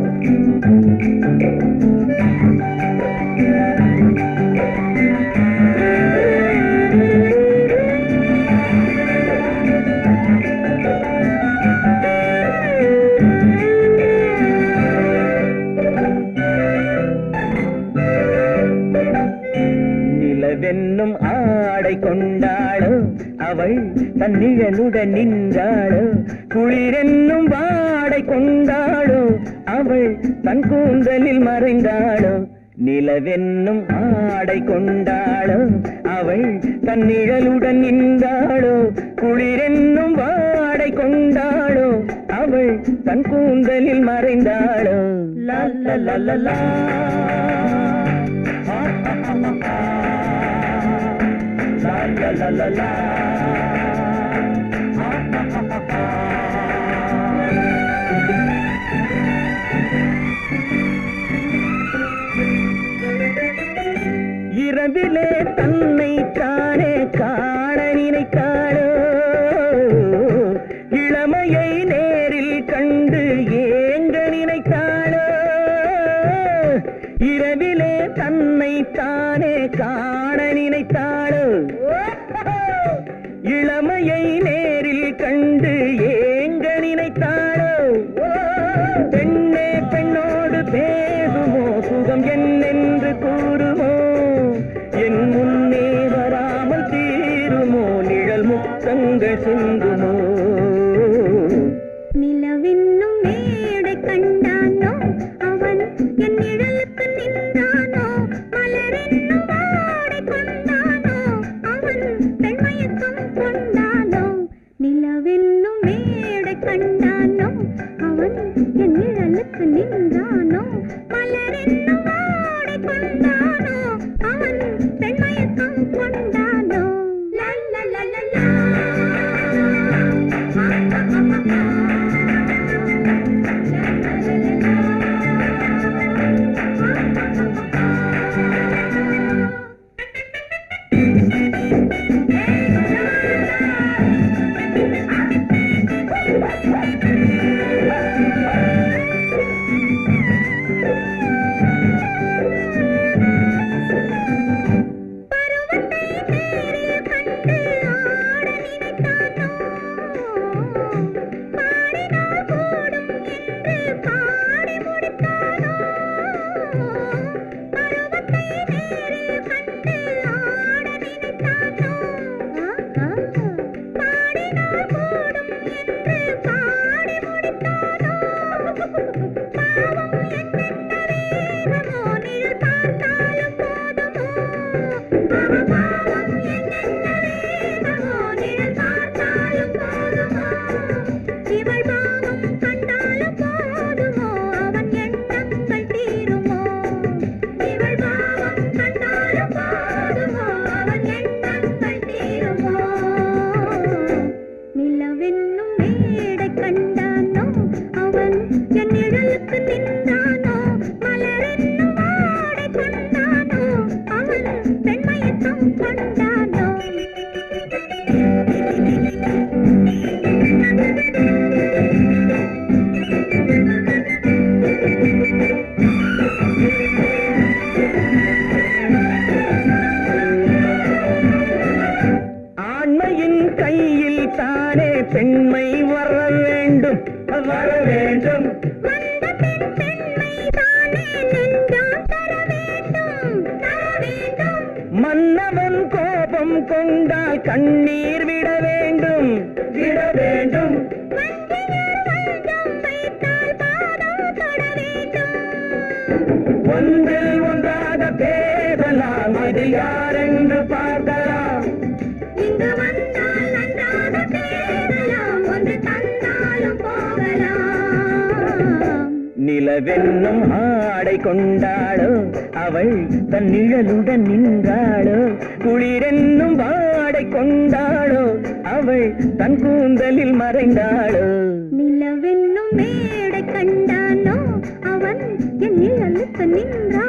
Thank you. நிலவென்னும் ஆடை கொண்டாளோ அவள் தன் நிழலுடன் நின்றாளோ குளிரென்னும் வாடை கொண்டாளோ அவள் தன் கூந்தலில் மறைந்தாளோ நிலவென்னும் ஆடை கொண்டாளோ அவள் தன் நிழலுடன் நின்றாளோ குளிரென்னும் வாடை கொண்டாளோ அவள் தன் கூந்தலில் மறைந்தாளோ. லல்ல லா La la la la இரவிலே தன்னை தானே காண நினைத்தாளோ? இளமையை நேரில் கண்டு ஏங்க நினைத்தாளோ? இரவிலே தன்னை தானே காண நினைத்தாளோ? இளமையை நேரில் கண்டு ஏ கண்டானோ அவன் என் நிழலுக்கு நின்றானோ? மலரின் Bye. கோபம் கொண்டால் கண்ணீர் விட வேண்டும். விட வேண்டும். ஒன்றில் ஒன்றாக பேசலாம். அது யாரென்று நிலவென்னும் ஆடை கொண்டாளோ அவள் தன் நிழலுடன் நின்றாளோ குளிரென்னும் வாடை கொண்டாளோ அவள் தன் கூந்தலில் மறைந்தாளோ. நிலவென்னும் மேடை கண்டானோ அவன் என் நிழலுக்கு நின்றாள்